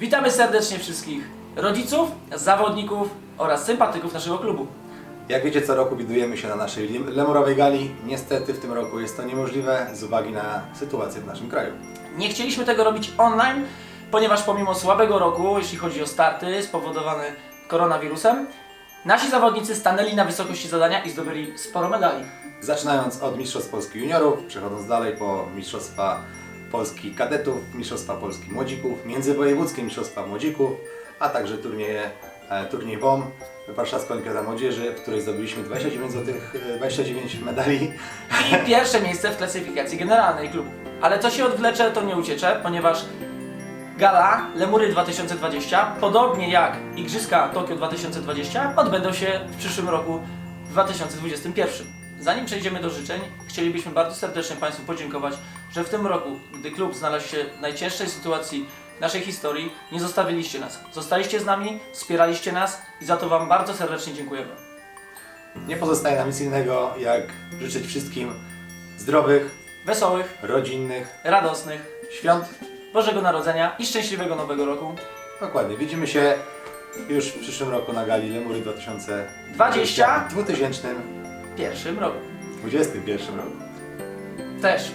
Witamy serdecznie wszystkich rodziców, zawodników oraz sympatyków naszego klubu. Jak wiecie, co roku widujemy się na naszej lim- lemurowej gali. Niestety w tym roku jest to niemożliwe z uwagi na sytuację w naszym kraju. Nie chcieliśmy tego robić online, ponieważ pomimo słabego roku, jeśli chodzi o starty spowodowane koronawirusem, nasi zawodnicy stanęli na wysokości zadania i zdobyli sporo medali. Zaczynając od Mistrzostw Polski Juniorów, przechodząc dalej po Mistrzostwa Polski Kadetów, Mistrzostwa Polski Młodzików, Międzywojewódzkie Mistrzostwa Młodzików, a także turnieje, e, turniej WOM, Warszawska Olimpiada Młodzieży, w której zdobyliśmy 29 złotych, e, 29 medali. I pierwsze miejsce w klasyfikacji generalnej klubu. Ale co się odwlecze, to nie uciecze, ponieważ gala Lemury 2020, podobnie jak Igrzyska Tokio 2020, odbędą się w przyszłym roku 2021. Zanim przejdziemy do życzeń, chcielibyśmy bardzo serdecznie Państwu podziękować, że w tym roku, gdy klub znalazł się w najcięższej sytuacji naszej historii, nie zostawiliście nas. Zostaliście z nami, wspieraliście nas i za to Wam bardzo serdecznie dziękujemy. Nie pozostaje nam nic innego, jak życzyć wszystkim zdrowych, Wesołych, rodzinnych, radosnych świąt Bożego Narodzenia i szczęśliwego Nowego Roku. Dokładnie. Widzimy się już w przyszłym roku na gali Lemury 2020. 20. 2021 W pierwszym roku. roku. Też.